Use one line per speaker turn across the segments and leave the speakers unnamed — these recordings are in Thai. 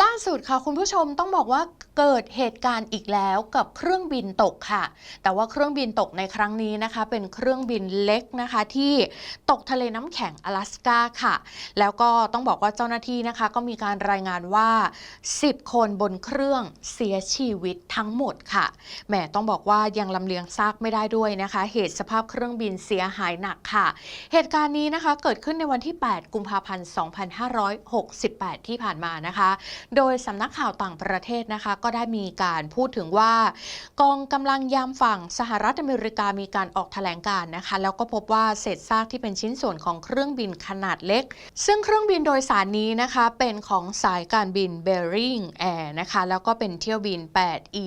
ล่าสุดค่ะคุณผู้ชมต้องบอกว่าเกิดเหตุการณ์อีกแล้วกับเครื่องบินตกค่ะ แต่ว่าเครื่องบินตกในครั้งนี้นะคะ เป็นเครื่องบินเล็กนะคะที่ตกทะเลน้ำแข็งอลาสก้าค่ะ แล้วก็ต้องบอกว่าเจ้าหน้าที่นะคะ ก็มีการรายงานว่า 10 คนบนเครื่องเสียชีวิตทั้งหมดค่ะแหมต้องบอกว่ายังลำเลียงซากไม่ได้ด้วยนะคะ เหตุสภาพเครื่องบินเสียหายหนักค่ะ เหตุการณ์นี้นะคะเกิดขึ้นในวันที่ 8 กุมภาพันธ์ 2568 ที่ผ่านมานะคะ โดยสำนักข่าวต่างประเทศนะคะก็ได้มีการพูดถึงว่ากองกำลังยามฝั่งสหรัฐอเมริกามีการออกแถลงการนะคะ แล้วก็พบว่าเศษซากที่เป็นชิ้นส่วนของเครื่องบินขนาดเล็ก ซึ่งเครื่องบินโดยสารนี้นะคะเป็นของสายการบิน b e r i n g Air นะคะแล้วก็เป็นเที่ยวบิน 8 E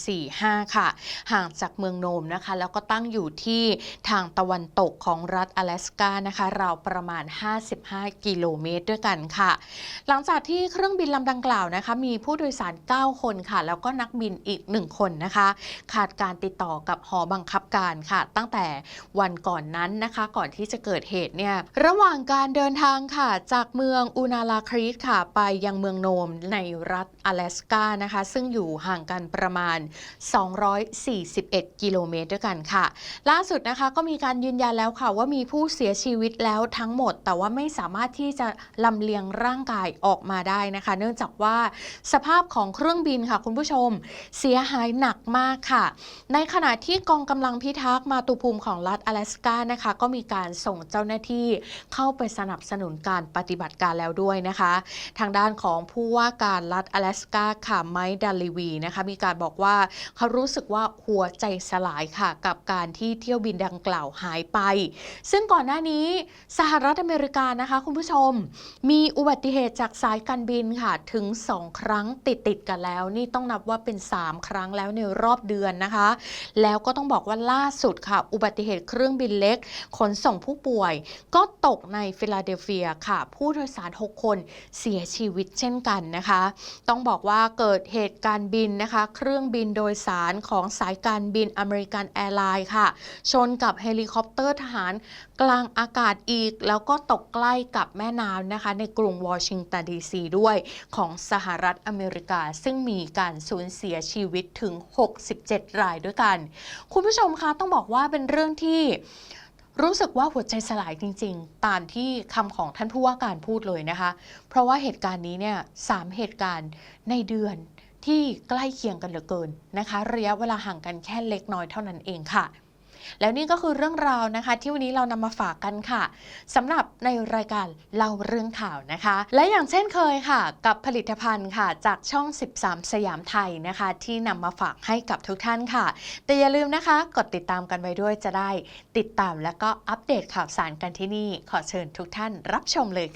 445ค่ะ ห่างจากเมืองโนมนะคะ แล้วก็ตั้งอยู่ที่ทางตะวันตกของรัฐอลสกานะคะราวประมาณ 55 กิโลเมตรด้วยกันค่ะ หลังจากที่เครื่องบินลำดังกล่าวนะคะมีผู้โดยสาร 9คนค่ะ แล้วก็นักบินอีก 1 คนนะคะ ขาดการติดต่อกับหอบังคับการค่ะ ตั้งแต่วันก่อนนั้นนะคะ ก่อนที่จะเกิดเหตุเนี่ยระหว่างการเดินทางค่ะ จากเมืองอูนาลาครีกค่ะ ไปยังเมืองโนมในรัฐอลสกานะคะ ซึ่งอยู่ห่างกันประมาณ 241 กิโลเมตรด้วยกันค่ะ ล่าสุดนะคะก็มีการยืนยันแล้วค่ะว่ามีผู้เสียชีวิตแล้วทั้งหมด แต่ว่าไม่สามารถที่จะลำเลียงร่างกายออกมาได้นะคะ เนื่องจากว่าสภาพของเครื่องบินค่ะคุณผู้ชม เสียหายหนักมากค่ะ ในขณะที่กองกำลังพิทักษ์มาตุภูมิของรัฐอลาสกานะคะก็มีการส่งเจ้าหน้าที่เข้าไปสนับสนุนการปฏิบัติการแล้วด้วยนะคะ ทางด้านของผู้ว่าการรัฐอลาสกาค่ะไมค์ดาลิวีนะคะมีการบอกว่าเขารู้สึกว่าหัวใจสลายค่ะกับการที่เที่ยวบินดังกล่าวหายไป ซึ่งก่อนหน้านี้สหรัฐอเมริกานะคะคุณผู้ชม มีอุบัติเหตุจากสายการบินค่ะถึง 2 ครั้งติดติดกันแล้วนี่ต้องนับว่าเป็น 3 ครั้งแล้วในรอบเดือนนะคะ แล้วก็ต้องบอกว่าล่าสุดค่ะ อุบัติเหตุเครื่องบินเล็ก ขนส่งผู้ป่วย ก็ตกในฟิลาเดลเฟียค่ะ ผู้โดยสาร 6 คนเสียชีวิตเช่นกันนะคะ ต้องบอกว่าเกิดเหตุการณ์บินนะคะ เครื่องบินโดยสารของสายการบินอเมริกันแอร์ไลน์ค่ะ ชนกับเฮลิคอปเตอร์ทหารกลางอากาศอีก แล้วก็ตกใกล้กับแม่น้ำนะคะ ในกรุงวอชิงตันดีซีด้วยของสหรัฐอเมริกาซึ่งมีีการสูญเสียชีวิตถึง 67 รายด้วยกัน คุณผู้ชมคะต้องบอกว่าเป็นเรื่องที่รู้สึกว่าหัวใจสลายจริง ๆ ตามที่คำของท่านผู้ว่าการพูดเลยนะคะ เพราะว่าเหตุการณ์นี้เนี่ยสามเหตุการณ์ในเดือนที่ใกล้เคียงกันเหลือเกินนะคะ ระยะเวลาห่างกันแค่เล็กน้อยเท่านั้นเองค่ะ แล้วนี่ก็คือเรื่องราวนะคะ ที่วันนี้เรานำมาฝากกันค่ะสำหรับในรายการเล่าเรื่องข่าวนะคะ และอย่างเช่นเคยค่ะ กับผลิตภัณฑ์ค่ะ จากช่อง 13 สยามไทยนะคะ ที่นำมาฝากให้กับทุกท่านค่ะ แต่อย่าลืมนะคะ กดติดตามกันไว้ด้วยจะได้ติดตามและก็อัปเดตข่าวสารกันที่นี่ ขอเชิญทุกท่านรับชมเลยค่ะ